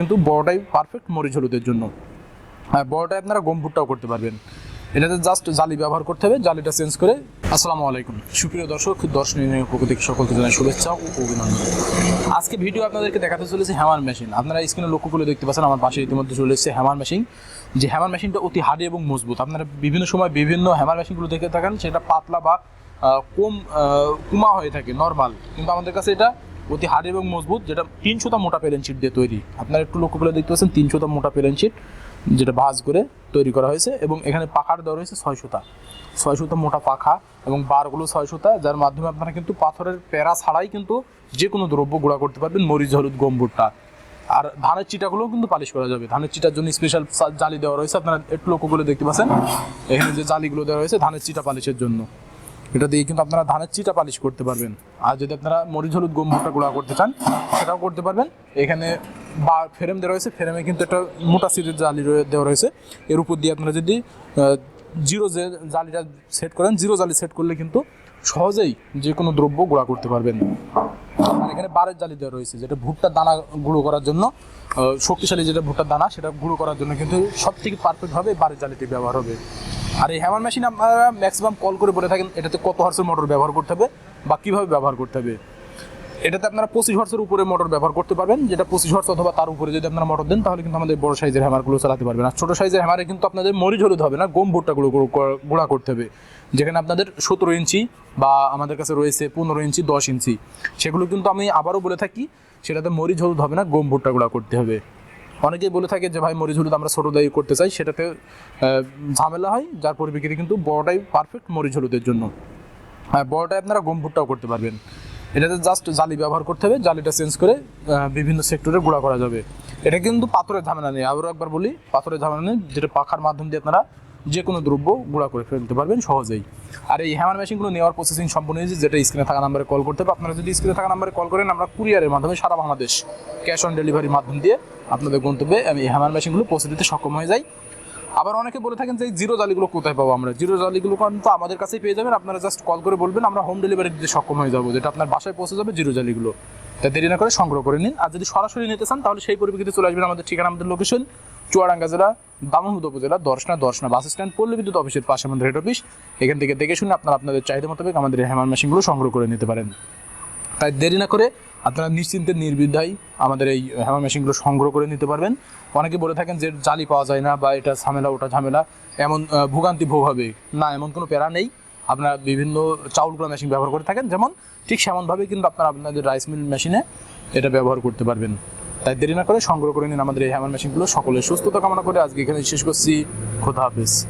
কিন্তু বড়টাই পারফেক্ট মরিচ হলুদের জন্য। আর বড়টাই আপনারা গম ভুট্টাও করতে পারবেন। এটাতে জাস্ট জালি ব্যবহার করতে হবে, জালিটা চেঞ্জ করে। আসসালামু আলাইকুম। সুপ্রিয় দর্শক, দর্শনীয় পক্ষ থেকে সকলকে জানাই শুভেচ্ছা ও অভিনন্দন। আজকে ভিডিও আপনাদেরকে দেখাতে চলেছে হ্যামার মেশিন আপনারা স্ক্রিনে লক্ষ্য করে দেখতে পাচ্ছেন, আমার পাশে ইতিমধ্যে চলে এসেছে হ্যামার মেশিন যে হ্যামার মেশিনটা অতি হার্ডি এবং মজবুত। আপনারা বিভিন্ন সময় বিভিন্ন হ্যামার মেশিনগুলো দেখে থাকেন, সেটা পাতলা বা কম কুমা হয়ে থাকে নর্মাল কিন্তু আমাদের কাছে এটা অতি হার্ড এবং মজবুত, যেটা তিন তিনশোটা মোটা পেলেন শিট দিয়ে তৈরি। আপনারা একটু লক্ষ্য করে দেখতে পাচ্ছেন, তিন তিনশোটা মোটা পেলেন শিট যেটা ভাঁজ করে তৈরি করা হয়েছে এবং এখানে পাখার দেওয়া রয়েছে ছয়শোটা ছয়শোটা মোটা পাখা এবং বারগুলো ছয়শোটা যার মাধ্যমে আপনারা কিন্তু পাথরের প্যারা ছাড়াই কিন্তু যে কোনো দ্রব্য গুঁড়া করতে পারবেন, মরিচ, হলুদ, গম, ভুট্টা। আর ধানের চিটাগুলোও কিন্তু পালিশ করা যাবে। ধানের চিটার জন্য স্পেশাল জালি দেওয়া রয়েছে, আপনারা একটু লক্ষ্য করে দেখতে পাচ্ছেন। এখানে যে জালিগুলো দেওয়া রয়েছে, ধানের চিটা পালিশের জন্য। এটা দিয়ে কিন্তু আপনারা ধানের চিটা পালিশ করতে পারবেন। আর যদি আপনারা মরিচ, হলুদ, গম ভুট্টা গুঁড়া করতে চান, সেটাও করতে পারবেন। এখানে বা ফ্রেম দেওয়া রয়েছে, ফ্রেমে কিন্তু একটা মোটা সিটের জালি দেওয়া রয়েছে। এর উপর দিয়ে আপনারা যদি জিরো যে জালিটা সেট করেন, জিরো জালি সেট করলে কিন্তু সহজেই যে কোনো দ্রব্য গুঁড়া করতে পারবেন। আর এখানে বারের জালি দেওয়া রয়েছে, যেটা ভুট্টার দানা গুঁড়ো করার জন্য শক্তিশালী যেটা ভুট্টার দানা, সেটা গুঁড়ো করার জন্য কিন্তু সব থেকে পারফেক্টভাবে বারের জালিটি ব্যবহার হবে। আর এই হ্যামার মেশিন আপনারা ম্যাক্সিমাম কল করে বলে থাকেন এটাতে কত হার্সের মোটর ব্যবহার করতে হবে বা কীভাবে ব্যবহার করতে হবে। এটাতে আপনারা পঁচিশ হর্সের উপরে মোটর ব্যবহার করতে পারবেন, যেটা পঁচিশ হর্স অথবা তার উপরে যদি আপনারা মোটর দেন, তাহলে কিন্তু আমাদের বড় সাইজের হ্যামারগুলো চালাতে পারবেন। আর ছোটো সাইজের হ্যামারে কিন্তু আপনাদের মরিচ হলুদ হবে না, গম ভুট্টাগুলো গুঁড়ো- করতে হবে। যেখানে আপনাদের সতেরো ইঞ্চি বা আমাদের কাছে রয়েছে পনেরো ইঞ্চি, দশ ইঞ্চি। সেগুলো কিন্তু আমি আবারও বলে থাকি, সেটাতে মরিচ হলুদ হবে না, গম ভুট্টা গুঁড়া করতে হবে। অনেকেই বলে থাকে যে, ভাই, মরিচ হলুদ আমরা ছোটো দায়ী করতে চাই। সেটাতে ঝামেলা হয়, যার পরিপ্রেক্ষিতে কিন্তু বড়টাই পারফেক্ট মরিচ হলুদের জন্য। হ্যাঁ বড়টাই আপনারা গম ভুট্টাও করতে পারবেন। এটাতে জাস্ট জালি ব্যবহার করতে হবে, জালিটা চেঞ্জ করে বিভিন্ন সেক্টরে গুঁড়া করা যাবে। এটা কিন্তু পাথরের ঝামেলা নেই। আবারও একবার বলি, পাথরের ঝামেলা নেই। যেটা পাখার মাধ্যম দিয়ে আপনারা যে কোনো দ্রব্য গুঁড়া করে ফেলতে পারবেন সহজেই। আর এই হ্যামার মেশিনগুলো নেওয়ার প্রসেসিং সম্পূর্ণ হয়েছে যেটা স্ক্রিনে থাকা নাম্বারে কল করতে হবে। আপনারা যদি স্ক্রিনে থাকা নাম্বারে কল করেন, আমরা কুরিয়ারের মাধ্যমে সারা বাংলাদেশ ক্যাশ অন ডেলিভারির মাধ্যম দিয়ে আপনাদের গন্তব্যে আমি এই হ্যামার মেশিনগুলো পৌঁছে দিতে সক্ষম হয়ে যাই। আবার অনেকে বলে থাকেন যে জিরো জালিগুলো কোথায় পাবো আমরা? জিরো জালিগুলো কিন্তু আমাদের কাছেই পেয়ে যাবেন। আপনারা জাস্ট কল করে বলবেন, আমরা হোম ডেলিভারি দিতে সক্ষম হয়ে যাব। যেটা আপনার বাসায় পৌঁছে যাবে জিরো জালিগুলো তাই দেরি না করে সংগ্রহ করে নিন। আর যদি সরাসরি নিতে চান, তাহলে সেই পরিপ্রেক্ষিতে চলে আসবেন আমাদের ঠিকানা, আমাদের লোকেশন চুয়াডাঙ্গা জেলা দামোহদ উপজেলা দর্শনা দর্শনা বাস স্ট্যান্ড, পল্লী বিদ্যুৎ অফিসের পাশে আমাদের হেড অফিস এখান থেকে দেখে শুনে আপনারা আপনাদের চাহিদা মোতাবেক আমাদের হ্যামার মেশিনগুলো সংগ্রহ করে নিতে পারেন। তাই দেরি না করে আপনারা নিশ্চিন্তে নির্বিধায় আমাদের এই হ্যামার মেশিনগুলো সংগ্রহ করে নিতে পারবেন। অনেকে বলে থাকেন যে জালি পাওয়া যায় না বা এটা ঝামেলা, ওটা ঝামেলা। এমন ভোগান্তি ভোগ হবে। না, এমন কোনো প্যারা নেই। আপনারা বিভিন্ন চাউলগুলো মেশিন ব্যবহার করে থাকেন। যেমন ঠিক সেমনভাবে কিন্তু আপনারা আপনাদের রাইস মিল মেশিনে এটা ব্যবহার করতে পারবেন। তাই দেরি না করে সংগ্রহ করে নিন আমাদের এই হ্যামার মেশিনগুলো সকলের সুস্থতা কামনা করে আজকে এখানে শেষ করছি। খোদা হাফেজ।